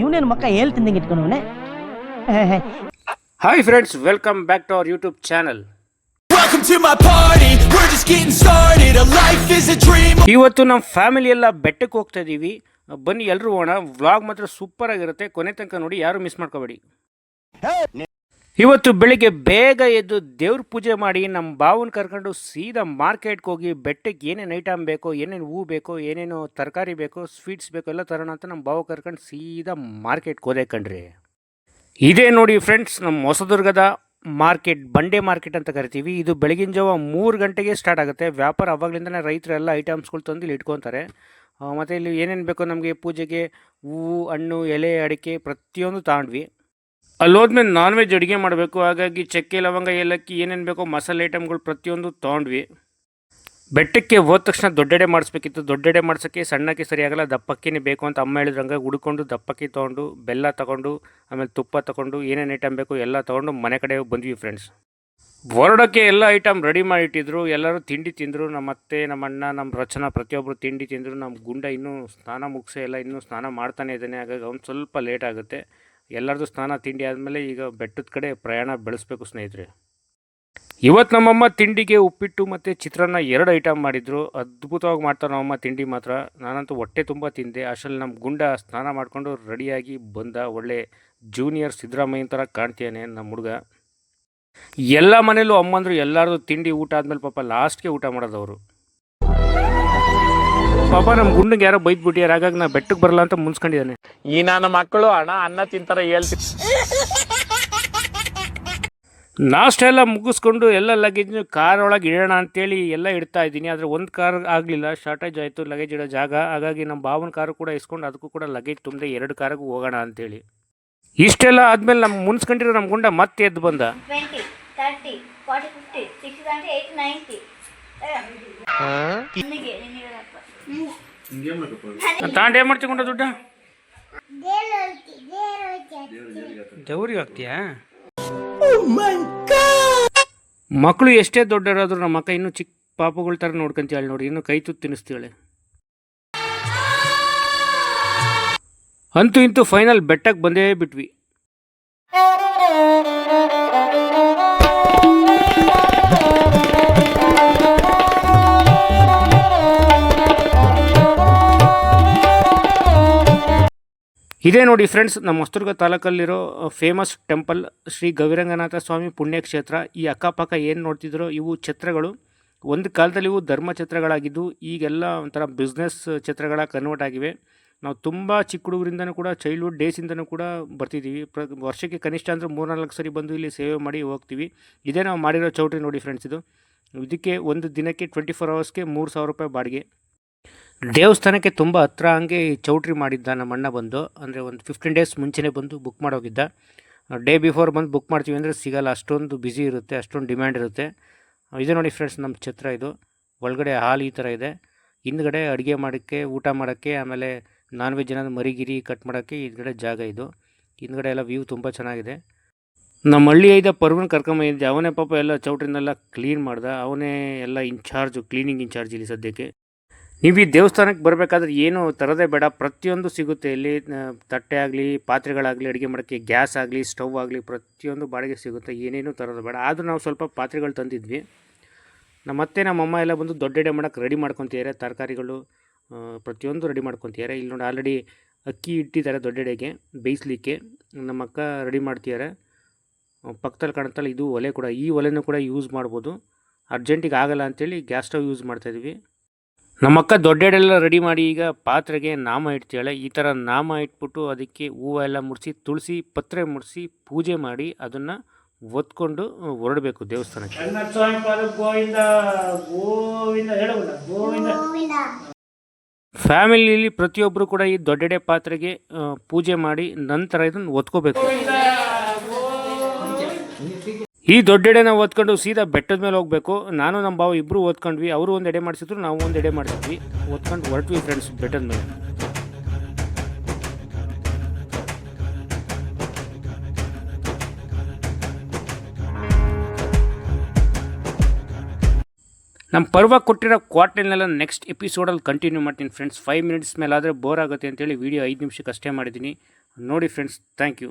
ಇವನೇನು ಮಕ್ಕ ಹೇಳ್ತಿದ್ದಂಗೆ ಇಟ್ಕೊಂಡವನೆ hi friends welcome back to our YouTube channel Welcome to my party, we're just getting started. A life is a dream. ಇವತ್ತು ನಮ್ಮ family ಎಲ್ಲ ಬೆಟ್ಟಕ್ಕೆ ಹೋಗ್ತಾ ಇದೀವಿ. ಬನ್ನಿ ಎಲ್ಲರೂ ಹೋಗೋಣ. ವ್ಲಾಗ್ ಮಾತ್ರ ಸೂಪರ್ ಆಗಿರುತ್ತೆ. ಕೊನೆ ತನಕ ನೋಡಿ ಯಾರು ಮಿಸ್ ಮಾಡ್ಕೋಬೇಡಿ. ಇವತ್ತು ಬೆಳಿಗ್ಗೆ ಬೇಗ ಎದ್ದು ದೇವ್ರ ಪೂಜೆ ಮಾಡಿ ನಮ್ಮ ಬಾವನ್ ಕರ್ಕೊಂಡು ಸೀದಾ ಮಾರ್ಕೆಟ್ಗೆ ಹೋಗಿ ಬೆಟ್ಟಕ್ಕೆ ಏನೇನು ಐಟಮ್ ಬೇಕೋ, ಏನೇನು ಹೂ ಬೇಕೋ, ಏನೇನು ತರಕಾರಿ ಬೇಕೋ, ಸ್ವೀಟ್ಸ್ ಬೇಕೋ ಎಲ್ಲ ತರೋಣ ಅಂತ ನಮ್ಮ ಬಾವು ಕರ್ಕೊಂಡು ಸೀದಾ ಮಾರ್ಕೆಟ್ಗೆ ಹೋದೆ ಕಣ್ರಿ. ಇದೇ ನೋಡಿ ಫ್ರೆಂಡ್ಸ್ ನಮ್ಮ ಹೊಸದುರ್ಗದ ಮಾರ್ಕೆಟ್, ಬಂಡೆ ಮಾರ್ಕೆಟ್ ಅಂತ ಕರಿತೀವಿ. ಇದು ಬೆಳಗಿನ ಜಾವ ಮೂರು ಗಂಟೆಗೆ ಸ್ಟಾರ್ಟ್ ಆಗುತ್ತೆ. ವ್ಯಾಪಾರ ಅವಾಗಲಿಂದನೇ ರೈತರೆಲ್ಲ ಐಟಮ್ಸ್ಗಳು ತಂದು ಇಲ್ಲಿ ಇಟ್ಕೊತಾರೆ. ಮತ್ತು ಇಲ್ಲಿ ಏನೇನು ಬೇಕೋ ನಮಗೆ ಪೂಜೆಗೆ ಹೂವು, ಹಣ್ಣು, ಎಲೆ, ಅಡಿಕೆ ಪ್ರತಿಯೊಂದು ತಗೊಂಡ್ವಿ ಅಲ್ಲಿ ಹೋದ್ಮೇಲೆ ನಾನ್ ವೆಜ್ ಅಡುಗೆ ಮಾಡಬೇಕು. ಹಾಗಾಗಿ ಚಕ್ಕೆ, ಲವಂಗ, ಏಲಕ್ಕಿ ಏನೇನು ಬೇಕೋ ಮಸಾಲೆ ಐಟಮ್ಗಳು ಪ್ರತಿಯೊಂದು ತೊಗೊಂಡ್ವಿ. ಬೆಟ್ಟಕ್ಕೆ ಹೋದ ತಕ್ಷಣ ದೊಡ್ಡೆಡೆ ಮಾಡಿಸ್ಬೇಕಿತ್ತು. ದೊಡ್ಡೆಡೆ ಮಾಡ್ಸೋಕ್ಕೆ ಸಣ್ಣಕ್ಕೆ ಸರಿಯಾಗಲ್ಲ. ದಪ್ಪಕ್ಕಿನೇ ಬೇಕು ಅಂತ ಅಮ್ಮ ಹೇಳಿದ್ರಂಗೆ ಹುಡ್ಕೊಂಡು ದಪ್ಪಕ್ಕಿ ತೊಗೊಂಡು, ಬೆಲ್ಲ ತೊಗೊಂಡು, ಆಮೇಲೆ ತುಪ್ಪ ತೊಗೊಂಡು, ಏನೇನು ಐಟಮ್ ಬೇಕು ಎಲ್ಲ ತೊಗೊಂಡು ಮನೆ ಕಡೆ ಬಂದ್ವಿ ಫ್ರೆಂಡ್ಸ್ ಹೊರಡೋಕ್ಕೆ ಎಲ್ಲ ಐಟಮ್ ರೆಡಿ ಮಾಡಿಟ್ಟಿದ್ರು. ಎಲ್ಲರೂ ತಿಂಡಿ ತಿಂದರು. ನಮ್ಮ ಅತ್ತೆ, ನಮ್ಮ ಅಣ್ಣ, ನಮ್ಮ ರಚನಾ ಪ್ರತಿಯೊಬ್ಬರು ತಿಂಡಿ ತಿಂದರು. ನಮ್ಮ ಗುಂಡ ಇನ್ನೂ ಸ್ನಾನ ಮುಗಿಸೇ ಇಲ್ಲ. ಇನ್ನೂ ಸ್ನಾನ ಮಾಡ್ತಾನೆ ಇದ್ದಾನೆ. ಹಾಗಾಗಿ ಅವ್ನು ಸ್ವಲ್ಪ ಲೇಟ್ ಆಗುತ್ತೆ. ಎಲ್ಲರದು ಸ್ನಾನ, ತಿಂಡಿ ಆದಮೇಲೆ ಈಗ ಬೆಟ್ಟದ ಕಡೆ ಪ್ರಯಾಣ ಬೆಳೆಸಬೇಕು ಸ್ನೇಹಿತರೆ. ಇವತ್ತು ನಮ್ಮಮ್ಮ ತಿಂಡಿಗೆ ಉಪ್ಪಿಟ್ಟು ಮತ್ತು ಚಿತ್ರಾನ್ನ ಎರಡು ಐಟಮ್ ಮಾಡಿದ್ರು. ಅದ್ಭುತವಾಗಿ ಮಾಡ್ತಾರೆ ನಮ್ಮಮ್ಮ ತಿಂಡಿ ಮಾತ್ರ. ನಾನಂತೂ ಹೊಟ್ಟೆ ತುಂಬ ತಿಂದೆ. ಅಷ್ಟರಲ್ಲಿ ನಮ್ಮ ಗುಂಡ ಸ್ನಾನ ಮಾಡಿಕೊಂಡು ರೆಡಿಯಾಗಿ ಬಂದ ಒಳ್ಳೆ ಜೂನಿಯರ್ ಸಿದ್ದರಾಮಯ್ಯನ ಥರ ಕಾಣ್ತೀಯಾನೆ ನಮ್ಮ ಹುಡುಗ. ಎಲ್ಲ ಮನೇಲೂ ಅಮ್ಮಂದ್ರು ಎಲ್ಲರದು ತಿಂಡಿ ಊಟ ಆದಮೇಲೆ ಪಾಪ ಲಾಸ್ಟ್ಗೆ ಊಟ ಮಾಡೋದವರು. ಪಾಪ ನಮ್ಮ ಗುಂಡಿಗೆ ಯಾರೋ ಬೈದ್ಬಿಟ್ಟಿಯಾರ ಹಾಗಾಗಿ ನಾ ಬೆಟ್ಟಕ್ಕೆ ಬರಲ್ಲ ಅಂತ ಮುನ್ಸ್ಕೊಂಡಿದ್ದಾನೆ. ಈ ನನ್ನ ಮಕ್ಕಳು ಅಣ್ಣ ಅನ್ನ ತಿಂತಾರ ಹೇಳ್ತಿ ನಾಷ್ಟ ಎಲ್ಲ ಮುಗಿಸ್ಕೊಂಡು ಎಲ್ಲ ಲಗೇಜ್ ಕಾರ್ ಒಳಗೆ ಇಡೋಣ ಅಂತೇಳಿ ಎಲ್ಲ ಇಡ್ತಾ ಇದ್ದೀನಿ. ಆದರೆ ಒಂದು ಕಾರ್ ಆಗಲಿಲ್ಲ ಶಾರ್ಟೇಜ್ ಆಯಿತು ಲಗೇಜ್ ಇಡೋ ಜಾಗ. ಹಾಗಾಗಿ ನಮ್ಮ ಬಾವನ ಕಾರು ಕೂಡ ಇಸ್ಕೊಂಡು ಅದಕ್ಕೂ ಕೂಡ ಲಗೇಜ್ ತುಂಬದೆ ಎರಡು ಕಾರಿಗೂ ಹೋಗೋಣ ಅಂತೇಳಿ. ಇಷ್ಟೆಲ್ಲ ಆದಮೇಲೆ ನಮ್ಮ ಮುನ್ಸ್ಕೊಂಡಿರೋ ನಮ್ಮ ಗುಂಡ ಮತ್ತೆ ಎದ್ದು ಬಂದ. 20, 30, 40, 50, 60, 70, 80, 90. ನಿನಗೆ ನಿನಗಪ್ಪ ತಾಂಡು ಏನು ಮಾಡ್ತಿಕೊಂಡ ದುಡ್ಡ? ದೇವ್ರಿಗೆ ಹಾಕ್ತೀಯಾ ಮಕ್ಕಳು ಎಷ್ಟೇ ದೊಡ್ಡರಾದ್ರು ನಮ್ಮ ಅಕ್ಕ ಇನ್ನೂ ಚಿಕ್ಕ ಪಾಪಗಳ ಥರ ಹೇಳಿ ನೋಡಿ, ಇನ್ನು ಕೈ ತುತ್ತು ತಿನ್ನಿಸ್ತೀಳೆ ಅಂತೂ ಇಂತೂ ಫೈನಲ್ ಬೆಟ್ಟಕ್ಕೆ ಬಂದೇ ಬಿಟ್ವಿ. ಇದೇ ನೋಡಿ ಫ್ರೆಂಡ್ಸ್ ನಮ್ಮ ಹೊಸದುರ್ಗ ತಾಲೂಕಲ್ಲಿರೋ ಫೇಮಸ್ ಟೆಂಪಲ್ ಶ್ರೀ ಗವಿರಂಗನಾಥ ಸ್ವಾಮಿ ಪುಣ್ಯಕ್ಷೇತ್ರ. ಈ ಅಕ್ಕಪಕ್ಕ ಏನು ನೋಡ್ತಿದ್ರೋ ಇವು ಛತ್ರಗಳು. ಒಂದು ಕಾಲದಲ್ಲಿ ಇವು ಧರ್ಮ ಛತ್ರಗಳಾಗಿದ್ದು, ಈಗೆಲ್ಲ ಒಂಥರ ಬಿಸ್ನೆಸ್ ಛತ್ರಗಳ ಕನ್ವರ್ಟ್ ಆಗಿವೆ. ನಾವು ತುಂಬ ಚಿಕ್ಕ ಹುಡುಗರಿಂದನೂ ಕೂಡ ಚೈಲ್ಡ್ಹುಡ್ ಡೇಸಿಂದನೂ ಕೂಡ ಬರ್ತಿದ್ದೀವಿ ಪ್ರ, ವರ್ಷಕ್ಕೆ ಕನಿಷ್ಠ ಅಂದರೆ ಮೂರ್ನಾಲ್ಕು ಸರಿ ಬಂದು ಇಲ್ಲಿ ಸೇವೆ ಮಾಡಿ ಹೋಗ್ತೀವಿ. ಇದೇ ನಾವು ಮಾಡಿರೋ ಚೌಟ್ರಿ ನೋಡಿ ಫ್ರೆಂಡ್ಸ್ ಇದು. ಇದಕ್ಕೆ ಒಂದು ದಿನಕ್ಕೆ ಟ್ವೆಂಟಿ ಫೋರ್ ಅವರ್ಸ್ಗೆ ಮೂರು ಸಾವಿರ ರೂಪಾಯಿ ಬಾಡಿಗೆ. ದೇವಸ್ಥಾನಕ್ಕೆ ತುಂಬ ಹತ್ರ ಹಂಗೆ ಚೌಟ್ರಿ ಮಾಡಿದ್ದ ನಮ್ಮ ಅಣ್ಣ ಬಂದು, ಅಂದರೆ ಒಂದು ಫಿಫ್ಟೀನ್ ಡೇಸ್ ಮುಂಚೆನೇ ಬಂದು ಬುಕ್ ಮಾಡೋಗಿದ್ದ. ಡೇ ಬಿಫೋರ್ ಬಂದು ಬುಕ್ ಮಾಡ್ತೀವಿ ಅಂದರೆ ಸಿಗಲ್ಲ, ಅಷ್ಟೊಂದು ಬ್ಯುಸಿ ಇರುತ್ತೆ, ಅಷ್ಟೊಂದು ಡಿಮ್ಯಾಂಡ್ ಇರುತ್ತೆ. ಇದು ನೋಡಿ ಫ್ರೆಂಡ್ಸ್ ನಮ್ಮ ಛತ್ರ ಇದು. ಒಳಗಡೆ ಹಾಲು ಈ ಥರ ಇದೆ. ಹಿಂದ್ಗಡೆ ಅಡುಗೆ ಮಾಡೋಕ್ಕೆ, ಊಟ ಮಾಡೋಕ್ಕೆ, ಆಮೇಲೆ ನಾನ್ ವೆಜ್ ಏನಾದ್ರು ಮರಿಗಿರಿ ಕಟ್ ಮಾಡೋಕ್ಕೆ ಹಿಂದ್ಗಡೆ ಜಾಗ ಇದು. ಹಿಂದ್ಗಡೆ ಎಲ್ಲ ವ್ಯೂ ತುಂಬ ಚೆನ್ನಾಗಿದೆ. ನಮ್ಮ ಹಳ್ಳಿ ಐದ ಪರ್ವನ್ ಕರ್ಕೊಂಬಂದಿದ್ದೆ ಅವನೇ ಪಾಪ ಎಲ್ಲ ಚೌಟ್ರಿನೆಲ್ಲ ಕ್ಲೀನ್ ಮಾಡ್ದ. ಅವನೇ ಎಲ್ಲ ಇನ್ಚಾರ್ಜು ಕ್ಲೀನಿಂಗ್ ಇನ್ಚಾರ್ಜ್ ಇಲ್ಲಿ ಸದ್ಯಕ್ಕೆ. ನೀವು ಈ ದೇವಸ್ಥಾನಕ್ಕೆ ಬರಬೇಕಾದ್ರೆ ಏನು ತರದೇ ಬೇಡ. ಪ್ರತಿಯೊಂದು ಸಿಗುತ್ತೆ ಇಲ್ಲಿ. ತಟ್ಟೆ ಆಗಲಿ, ಪಾತ್ರೆಗಳಾಗಲಿ, ಅಡುಗೆ ಮಾಡೋಕ್ಕೆ ಗ್ಯಾಸ್ ಆಗಲಿ, ಸ್ಟವ್ ಆಗಲಿ ಪ್ರತಿಯೊಂದು ಬಾಡಿಗೆ ಸಿಗುತ್ತೆ. ಏನೇನು ತರೋದು ಬೇಡ. ಆದರೂ ನಾವು ಸ್ವಲ್ಪ ಪಾತ್ರೆಗಳು ತಂದಿದ್ವಿ. ನಮ್ಮ ಮತ್ತೆ ನಮ್ಮ ಅಮ್ಮ ಎಲ್ಲ ಬಂದು ದೊಡ್ಡ ಎಡೆ ಮಾಡೋಕ್ಕೆ ರೆಡಿ ಮಾಡ್ಕೊತಿದ್ದಾರೆ. ತರಕಾರಿಗಳು ಪ್ರತಿಯೊಂದು ರೆಡಿ ಮಾಡ್ಕೊತಿದ್ದಾರೆ. ಇಲ್ಲಿ ನೋಡಿ, ಆಲ್ರೆಡಿ ಅಕ್ಕಿ ಇಟ್ಟಿದ್ದಾರೆ ದೊಡ್ಡೆಡೆಗೆ ಬೇಯಿಸ್ಲಿಕ್ಕೆ. ನಮ್ಮ ಅಕ್ಕ ರೆಡಿ ಮಾಡ್ತಿದ್ದಾರೆ. ಪಕ್ಕದಲ್ಲಿ ಕಾಣುತ್ತಲ್ಲ ಇದು ಒಲೆ ಕೂಡ. ಈ ಒಲೆನೂ ಕೂಡ ಯೂಸ್ ಮಾಡ್ಬೋದು. ಅರ್ಜೆಂಟಿಗೆ ಆಗಲ್ಲ ಅಂಥೇಳಿ ಗ್ಯಾಸ್ ಸ್ಟವ್ ಯೂಸ್ ಮಾಡ್ತಾಯಿದ್ವಿ ನಮ್ಮ ಅಕ್ಕ ದೊಡ್ಡೆಡೆಲ್ಲ ರೆಡಿ ಮಾಡಿ ಈಗ ಪಾತ್ರೆಗೆ ನಾಮ ಇಡ್ತಾಳೆ ಈ ಥರ ನಾಮ ಇಟ್ಬಿಟ್ಟು ಅದಕ್ಕೆ ಹೂವು ಎಲ್ಲ ಮುಡಿಸಿ ತುಳಸಿ ಪತ್ರೆ ಮುಡಿಸಿ ಪೂಜೆ ಮಾಡಿ ಅದನ್ನು ಒತ್ಕೊಂಡು ಹೊರಡಬೇಕು ದೇವಸ್ಥಾನಕ್ಕೆ. ಫ್ಯಾಮಿಲಿಯಲ್ಲಿ ಪ್ರತಿಯೊಬ್ಬರು ಕೂಡ ಈ ದೊಡ್ಡೆಡೆ ಪಾತ್ರೆಗೆ ಪೂಜೆ ಮಾಡಿ ನಂತರ ಇದನ್ನು ಒತ್ಕೋಬೇಕು ಈ ದೊಡ್ಡ ನಾವು ಓದ್ಕೊಂಡು ಸೀದಾ ಬೆಟ್ಟದ ಮೇಲೆ ಹೋಗಬೇಕು. ನಾನು, ನಮ್ಮ ಬಾವು ಇಬ್ಬರು ಓದ್ಕೊಂಡ್ವಿ. ಅವರು ಒಂದು ಎಡೆ ಮಾಡಿಸಿದ್ರು, ನಾವು ಒಂದು ಎಡೆ ಮಾಡಿಸಿದ್ವಿ. ಓದ್ಕೊಂಡು ಹೊರಟ್ವಿ ಫ್ರೆಂಡ್ಸ್ ಬೆಟ್ಟದ ಮೇಲೆ. ನಮ್ಮ ಪರ್ವ ಕೊಟ್ಟಿರೋ ಕ್ವಾರ್ಟರ್ನೆಲ್ಲ ನೆಕ್ಸ್ಟ್ ಎಪಿಸೋಡಲ್ಲಿ ಕಂಟಿನ್ಯೂ ಮಾಡ್ತೀನಿ ಫ್ರೆಂಡ್ಸ್ ಫೈವ್ ಮಿನಿಟ್ಸ್ ಮೇಲೆ ಆದರೆ ಬೋರ್ ಆಗುತ್ತೆ ಅಂತೇಳಿ ವೀಡಿಯೋ ಐದು ನಿಮಿಷಕ್ಕೆ ಅಷ್ಟೇ ಮಾಡಿದ್ದೀನಿ. ನೋಡಿ ಫ್ರೆಂಡ್ಸ್ ಥ್ಯಾಂಕ್ ಯು